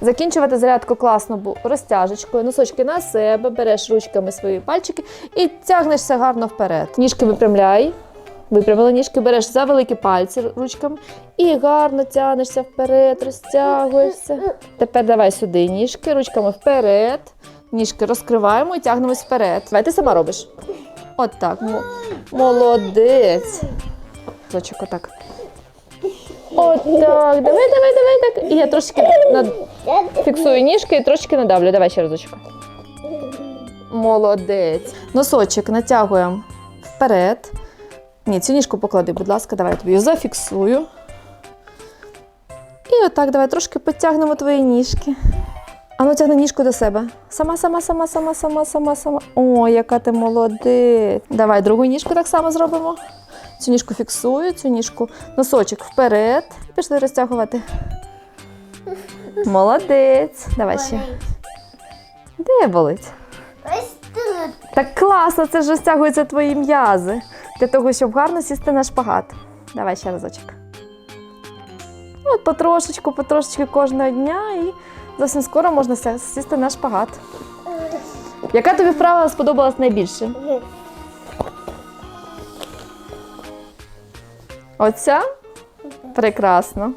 Закінчувати зарядку класно розтяжечкою, носочки на себе, береш ручками свої пальчики і тягнешся гарно вперед. Ніжки випрямляй. Випрямила ніжки, береш за великі пальці ручками і гарно тягнешся вперед, розтягуєшся. Тепер давай сюди ніжки, ручками вперед. Ніжки розкриваємо і тягнемось вперед. Давай ти сама робиш. От так. Мо- Молодець. Зочок, отак. От так. Давай, давай, давай так. І я трошки над... фіксую ніжки і трошки надавлю. Давай ще разочок. Молодець. Носочок натягуємо вперед. Ні, цю ніжку поклади, будь ласка, давай я тобі її зафіксую. І отак, давай трошки підтягнемо твої ніжки. Ану, тягни ніжку до себе. Сама, сама, сама, сама, сама, сама, сама. О, яка ти молодець. Давай другу ніжку так само зробимо. Цю ніжку фіксую, цю ніжку носочок вперед. Пішли розтягувати. Молодець. Давай ще. Де болить? Ось тут. Так класно, це ж розтягуються твої м'язи. Для того, щоб гарно сісти на шпагат. Давай ще разочок. От потрошечку, потрошечки кожного дня і зовсім скоро можна сісти на шпагат. Яка тобі вправа сподобалась найбільше? Оця? Прекрасно.